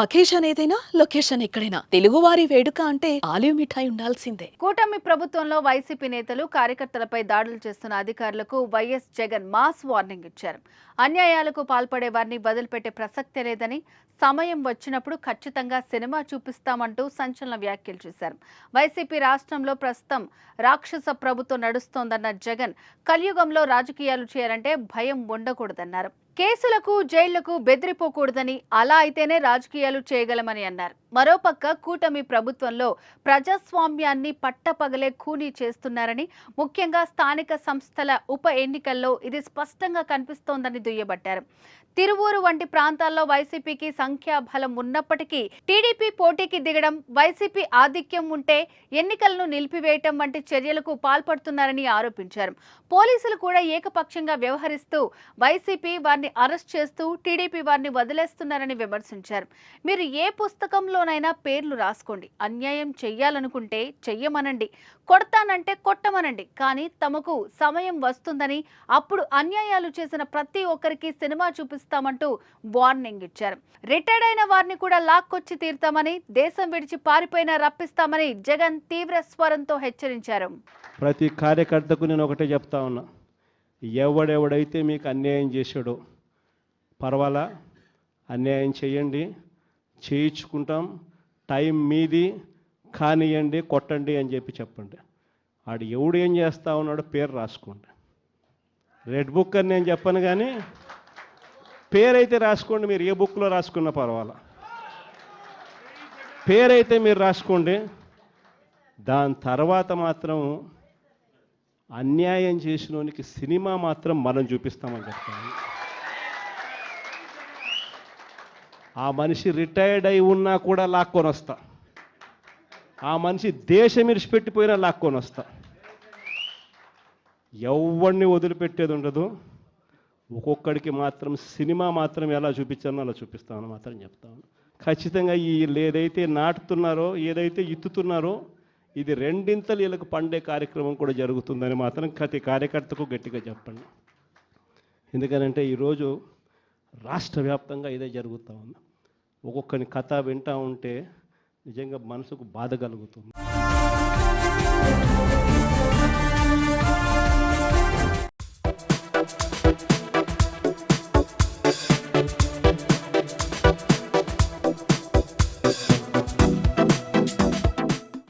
Occasion ఏదైనా location ఎక్కడైనా. తెలుగువారి వేడుక అంటే ఆలివ్ మిఠాయి ఉండాల్సిందే. కూటమి ప్రభుత్వంలో వైసీపీ నేతలు కార్యకర్తలపై దాడులు చేస్తున్న అధికారులకు వైఎస్ జగన్ మాస్ వార్నింగ్ ఇచ్చారు. అన్యాయాలకు పాల్పడే వారిని వదిలిపెట్టే ప్రసక్తే లేదని సమయం వచ్చినప్పుడు ఖచ్చితంగా సినిమా చూపిస్తామంటూ సంచలన వ్యాఖ్యలు చేశారు. వైసీపీ రాష్ట్రంలో ప్రస్తుతం రాక్షస ప్రభుత్వం నడుస్తోందన్న జగన్ కలియుగంలో రాజకీయాలు చేయాలంటే భయం ఉండకూడదన్నారు. కేసులకు జైళ్ళకు బెదిరిపోకూడదని అలా అయితేనే రాజకీయాలు చేయగలమని అన్నారు. మరోపక్క కూటమి ప్రభుత్వంలో ప్రజాస్వామ్యాన్ని పట్టపగలే ఖూనీ చేస్తున్నారని ముఖ్యంగా స్థానిక సంస్థల ఉప ఎన్నికల్లో ఇది స్పష్టంగా కనిపిస్తోందని దుయ్యబట్టారు. తిరువూరు వంటి ప్రాంతాల్లో వైసీపీకి సంఖ్యాబలం ఉన్నప్పటికీ టీడీపీ పోటీకి దిగడం వైసీపీ ఆధిక్యం ఉంటే ఎన్నికలను నిలిపివేయటం వంటి చర్యలకు పాల్పడుతున్నారని ఆరోపించారు. పోలీసులు కూడా ఏకపక్షంగా వ్యవహరిస్తూ వైసీపీ వారిని అరెస్ట్ చేస్తూ టీడీపీ వారిని వదిలేస్తున్నారని విమర్శించారు. మీరు ఏ పుస్తకంలో పుస్తకంలోనైనా పేర్లు రాసుకోండి. అన్యాయం చెయ్యాలనుకుంటే చెయ్యమనండి. కొడతానంటే కొట్టమనండి. కానీ తమకు సమయం వస్తుందని అప్పుడు అన్యాయాలు చేసిన ప్రతి ఒక్కరికి సినిమా చూపిస్తామంటూ వార్నింగ్ ఇచ్చారు. రిటైర్డ్ అయిన వారిని కూడా లాక్కొచ్చి తీరుతామని దేశం విడిచి పారిపోయినా రప్పిస్తామని జగన్ తీవ్ర స్వరంతో హెచ్చరించారు. ప్రతి కార్యకర్తకు నేను ఒకటే చెప్తా ఉన్నా. ఎవడెవడైతే మీకు అన్యాయం చేశాడో పర్వాలా? అన్యాయం చేయండి. చేయించుకుంటాం టైం మీది కానియండి కొట్టండి అని చెప్పి చెప్పండి. ఆడు ఎవడు ఏం చేస్తా ఉన్నాడో పేరు రాసుకోండి. రెడ్ బుక్ అని నేను చెప్పను కానీ పేరైతే రాసుకోండి మీరు ఏ బుక్లో రాసుకున్నా పర్వాలా. పేరైతే మీరు రాసుకోండి దాని తర్వాత మాత్రం అన్యాయం చేసినోనికి సినిమా మాత్రం మనం చూపిస్తామని చెప్తాను. ఆ మనిషి రిటైర్డ్ అయి ఉన్నా కూడా లాక్కొని వస్తా. ఆ మనిషి దేశం ఇరిచిపెట్టిపోయినా లాక్కొని వస్తా. ఎవరిని వదిలిపెట్టేది ఉండదు. ఒక్కొక్కడికి మాత్రం సినిమా మాత్రం ఎలా చూపించానో అలా చూపిస్తామని మాత్రం చెప్తాను ఖచ్చితంగా ఈ ఏదైతే నాటుతున్నారో ఏదైతే ఇత్తుతున్నారో ఇది రెండింతలు వీళ్ళకి పండే కార్యక్రమం కూడా జరుగుతుందని మాత్రం ప్రతి కార్యకర్తకు గట్టిగా చెప్పండి. ఎందుకనంటే ఈరోజు రాష్ట్ర వ్యాప్తంగా ఇదే జరుగుతూ ఉంది. ఒక్కొక్కరి కథ వింటూ ఉంటే నిజంగా మనసుకు బాధ కలుగుతుంది.